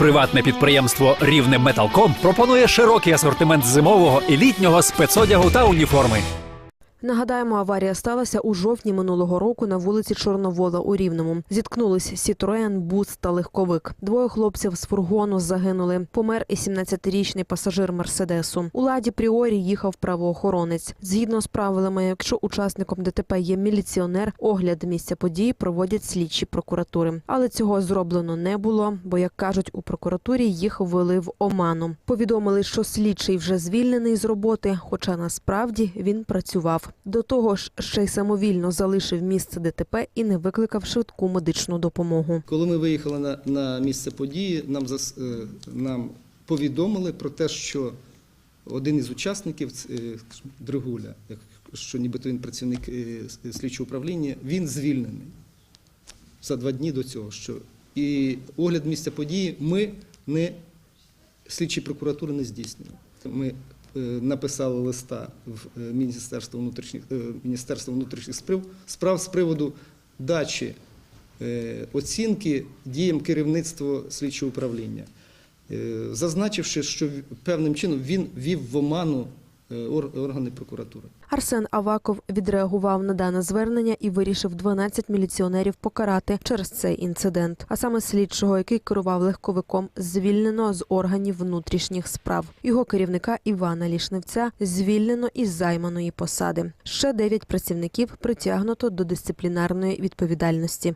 Приватне підприємство Рівне Металком пропонує широкий асортимент зимового і літнього спецодягу та уніформи. Нагадаємо, аварія сталася у жовтні минулого року на вулиці Чорновола у Рівному. Зіткнулись Сітроен, бус та легковик. Двоє хлопців з фургону загинули. Помер і 17-річний пасажир Мерседесу. У ладі Пріорі їхав правоохоронець. Згідно з правилами, якщо учасником ДТП є міліціонер, огляд місця події проводять слідчі прокуратури. Але цього зроблено не було, бо як кажуть у прокуратурі, їх ввели в оману. Повідомили, що слідчий вже звільнений з роботи, хоча насправді він працював. До того ж, ще й самовільно залишив місце ДТП і не викликав швидку медичну допомогу. Коли ми виїхали на, на місце події, нам, зас, е, нам повідомили про те, що один із учасників, е, Дригуля, що нібито він працівник е, слідчого управління, він звільнений за два дні до цього. Що, і огляд місця події ми не слідчі прокуратури не здійснюємо. Ми написали листа в е, Міністерство внутрішніх, е, Міністерство внутрішніх справ, справ з приводу дачі е, оцінки діям керівництва слідчого управління, е, зазначивши, що певним чином він вів в оману е, органи прокуратури. Арсен Аваков відреагував на дане звернення і вирішив 12 міліціонерів покарати через цей інцидент. А саме слідчого, який керував легковиком, звільнено з органів внутрішніх справ. Його керівника Івана Лішневця звільнено із займаної посади. Ще 9 працівників притягнуто до дисциплінарної відповідальності.